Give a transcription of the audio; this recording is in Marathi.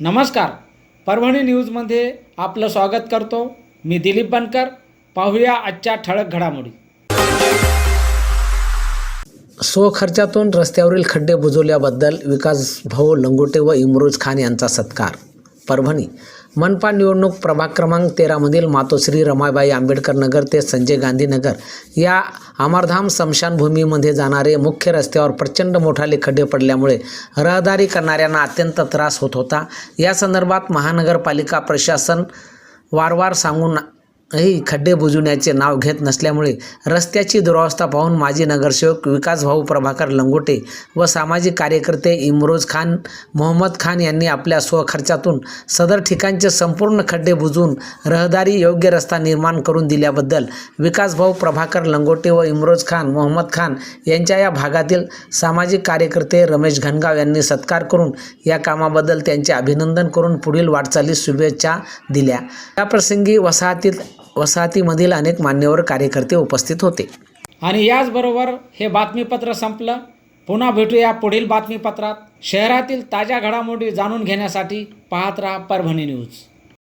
नमस्कार. परभणी न्यूजमध्ये आपलं स्वागत करतो. मी दिलीप बनकर. पाहूया आजच्या ठळक घडामोडी. स्वखर्चातून रस्त्यावरील खड्डे बुजवल्याबद्दल विकास भाऊ लंगोटे व इम्रोज खान यांचा सत्कार. परभणी. मनपा निवडणूक प्रभाग क्रमांक तेरामधील मातोश्री रमाबाई आंबेडकर नगर ते संजय गांधी नगर या अमरधाम स्मशानभूमीमध्ये जाणारे मुख्य रस्त्यावर प्रचंड मोठाले खड्डे पडल्यामुळे रहदारी करणाऱ्यांना अत्यंत त्रास होत होता. या संदर्भात महानगरपालिका प्रशासन वारंवार सांगून ही खड्डे बुजवण्याचे नाव घेत नसल्यामुळे रस्त्याची दुरावस्था पाहून माजी नगरसेवक विकासभाऊ प्रभाकर लंगोटे व सामाजिक कार्यकर्ते इम्रोज खान मोहम्मद खान यांनी आपल्या स्वखर्चातून सदर ठिकाणचे संपूर्ण खड्डे बुजवून रहदारी योग्य रस्ता निर्माण करून दिल्याबद्दल विकासभाऊ प्रभाकर लंगोटे व इम्रोज खान मोहम्मद खान यांच्या या भागातील सामाजिक कार्यकर्ते रमेश घनगाव यांनी सत्कार करून या कामाबद्दल त्यांचे अभिनंदन करून पुढील वाटचालीस शुभेच्छा दिल्या. त्याप्रसंगी वसाहतीत वसाहतीमधील अनेक मान्यवर कार्यकर्ते उपस्थित होते. आणि याचबरोबर हे बातमीपत्र संपलं. पुन्हा भेटूया पुढील बातमीपत्रात. शहरातील ताज्या घडामोडी जाणून घेण्यासाठी पाहत राहा परभणी न्यूज.